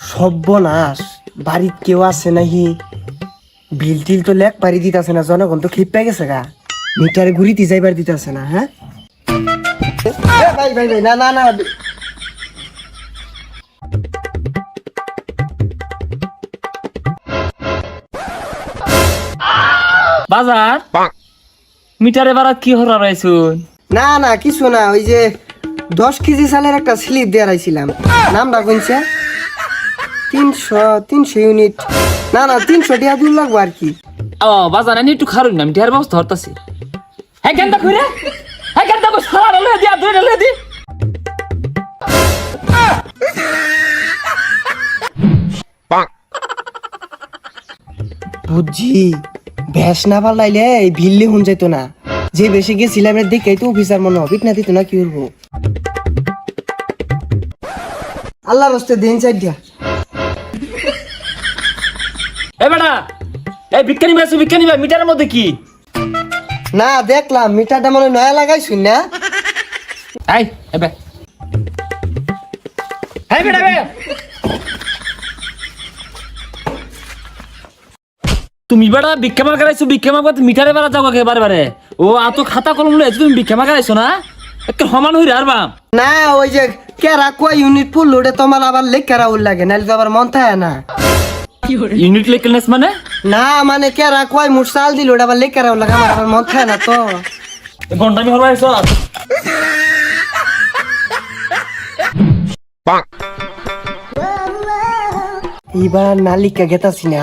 সর্বনাশ বাড়িত কেউ আছে নাহি বিল টিল তো লেখ পারি দিতেছে না জনগণ তো খিপ গেছে গা। মিটারে ঘুরিতে যাইবার দিতেছে না হ্যাঁ এ ভাই ভাই ভাই না না না। বাজার মিটারে বারাত কি হরা রয়েছুন না না কিছু না ওই যে দশ কেজি চালের একটা স্লিপ দিয়ে রাইছিলাম নামটা কোনছে? তিনশো তিনশো ইউনিট না না তিনশো টাকা দূর লাগবো আর কি। ও বাজার আমি একটু খারুন না আমি ঢের ব্যবস্থা হরতাছি হ্যাঁ কইরে? হ্যাঁ কেন কই সারা লয়ে দিয়া দুইটা লয়ে দি। বুঝছি ভ্যাস না ভিল্লি হুন যাইতো না। যে বেশি গেছিলাম দেখে তো অফিসার মনে হবে না দিত না কি করব? আল্লাহ রস্তে দিন চাই দিয়া এ বেটা এই বিজ্ঞানী বেসু বিজ্ঞানী ভাই মিটারের মধ্যে কি? না দেখলাম মিটারটা মনে নয়া না? এই এবে এই বেটা বে। তুমি বেটা ভিক্ষা মার্কা রাইছো ভিক্ষা মার্কা মিটারে বেড়া যাও কে বারে বারে। ও আতো খাতা কলম লয়ে তুমি ভিক্ষা মার্কা রাইছো না? একটা সমান হই আর বাম। না ওই যে কেরা কয় ইউনিট পড়ল ওটা তোমার আবার লেখ কেরা উল লাগে নাহলে তো আবার মন থাকে না। ইউনিট লেকেলনেস মানে? না মানে কেরা কয় মুঠ চাল দিল ওটা আবার লেখ উল লাগে আমার মন না তো। ঘণ্টা আমি হরবাইছ এইবার নালিকা গেতাছি না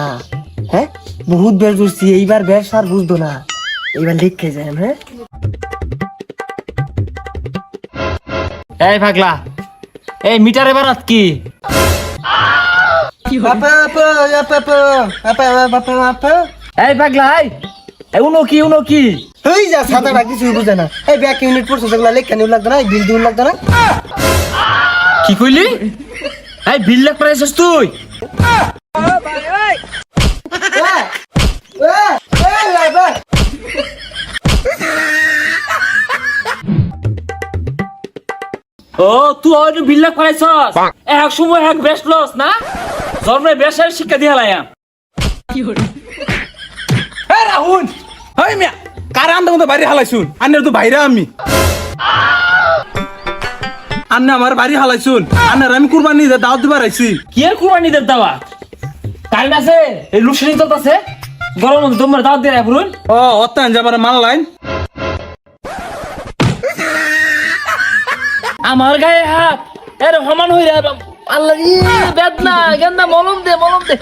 হ্যাঁ? বহুত বের জুড়ছি এইবার বেশ আর বুঝতো না। এইবার লিখে যায় হ্যাঁ? এই পাগলা এই মিটারে বারাত কি? এই পাগলা এই উনো কি উনো কি? এই যা সাদাটা কিছুই বুঝে না। এই ব্যাক ইউনিট পড়ছে যেগুলো লেখা নিউ লাগতো না বিল দিউ লাগতো না। কি কইলি? এই বিল লাখ পাইছস তুই? ও তুই হয়তো বিল লাখ এক সময় এক বেস্ট লস না? জন্মে বেশের শিক্ষা দিয়ে লাইয়াম এ রাহুল! হই মিয়া কার আন্দা মতো বাড়ি হালাইছুন? আন্নের তো বাইরে আমি। আন্নে আমার বাড়ি হালাইছুন। আন্নার আমি কুরবানি দিয়ে দাওয়াত দিবার আইছি। কি এর কুরবানি দের দাওয়া কাল আছে? এই লুসনি চলতেছে? গরম তোমার দাওয়াত দিয়ে রাখুন ও অত্যান যে আমার মাল লাইন। আমার গায়ে হাত এর সমান হই রে আল্লাহ বেদনা গেন্দা মলম দে মলম দে।